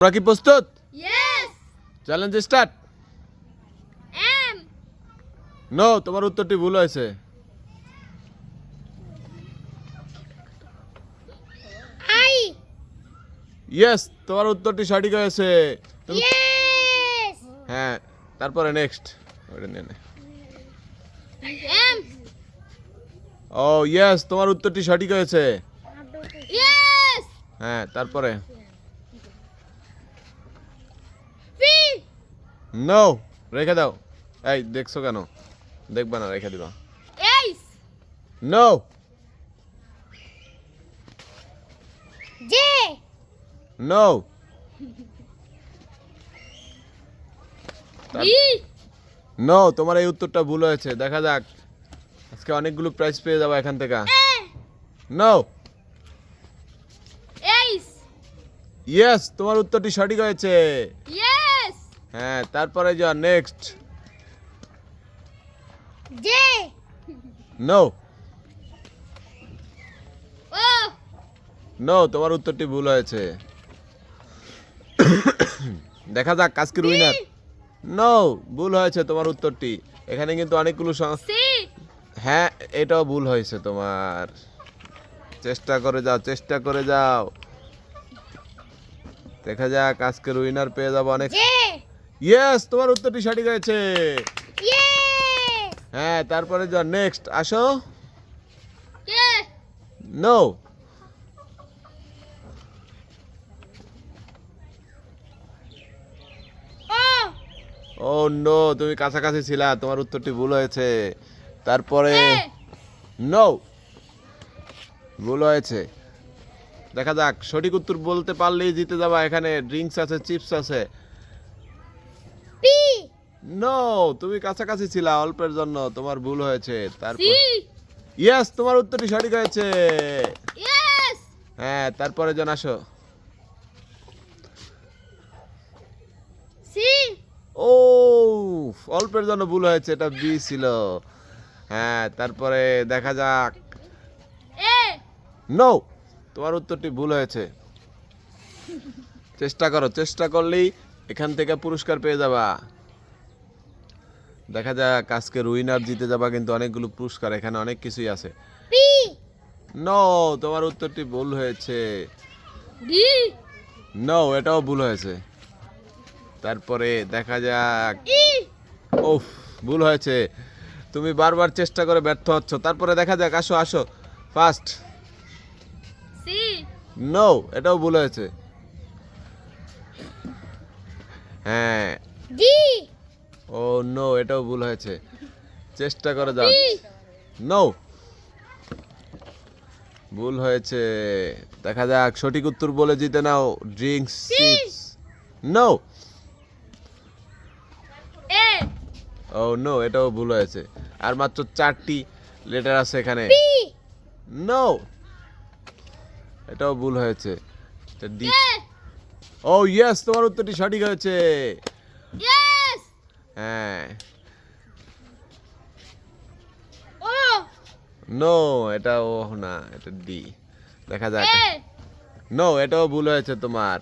তোমরা কি প্রস্তুত? Challenge start. নো তোমার উত্তরটি ভুল হয়েছে। ইয়েস তোমার উত্তরটি সঠিক হয়েছে। হ্যাঁ তারপরে নেক্সট ওটা নিয়ে নে। ও ইয়েস তোমার উত্তরটি সঠিক হয়েছে। হ্যাঁ তারপরে। নো রেখে দাও। এই দেখছ কেন? দেখবা না রেখে দিবা. নো. নো নো তোমার এই উত্তরটা ভুল হয়েছে। দেখা যাক। আজকে অনেকগুলো প্রাইজ পেয়ে যাব এখান থেকে. নো ইয়েস তোমার উত্তরটি সঠিক হয়েছে. হ্যাঁ তারপরে যা next J. No O. No তোমার উত্তরটি ভুল হয়েছে দেখা যাক আজকের উইনার নো ভুল হয়েছে তোমার উত্তরটি এখানে কিন্তু অনেকগুলো. হ্যাঁ এটাও ভুল হয়েছে তোমার চেষ্টা করে যাও চেষ্টা করে যাও দেখা যাক আজকের উইনার পেয়ে যাব অনেক. ইয়েস তোমার উত্তরটি সঠিক হয়েছে। হ্যাঁ তারপরে যা নেক্সট আসো। নো ও নো তুমি কাছাকাছি ছিলা তোমার উত্তরটি ভুল হয়েছে। তারপরে. নো ভুল হয়েছে। দেখা যাক সঠিক উত্তর বলতে পারলেই জিতে যাবা এখানে ড্রিঙ্কস আছে চিপস আছে। P. নো তুমি কাছাকাছি ছিলা অল্পের জন্য তোমার ভুল হয়েছে. তারপর ইয়েস তোমার উত্তরটি সঠিক হয়েছে. হ্যাঁ তারপরে জন আসো. ও অল্পের জন্য ভুল হয়েছে এটা বি ছিল হ্যাঁ তারপরে দেখা যাক A. নো তোমার উত্তরটি ভুল হয়েছে চেষ্টা করো চেষ্টা করলেই এখান থেকে পুরস্কার পেয়ে যাবা। দেখা যাক আজকে উইনার জিতে যাবা কিন্তু অনেকগুলো পুরস্কার এখানে অনেক কিছুই আছে. নো তোমার উত্তরটি ভুল হয়েছে. নো এটাও ভুল হয়েছে। তারপরে দেখা যাক। E. ওফ ভুল হয়েছে। তুমি বারবার চেষ্টা করে ব্যর্থ হচ্ছ। তারপরে দেখা যাক আসো আসো। ফার্স্ট. নো এটাও ভুল হয়েছে। হ্যাঁ. ও নো এটাও ভুল হয়েছে। চেষ্টা করে যাও B. নো ভুল হয়েছে। দেখা যাক সঠিক উত্তর বলে জিতে নাও। Drinks chips no. ও নো এটাও ভুল হয়েছে। আর মাত্র চারটি লেটার আছে এখানে. নো এটাও ভুল হয়েছে। এটা ডি. ও ইয়েস তোমার উত্তরটি সঠিক হয়েছে। হ্যাঁ। নো এটা ও না এটা ডি দেখা যাক। নো এটাও ভুল হয়েছে তোমার।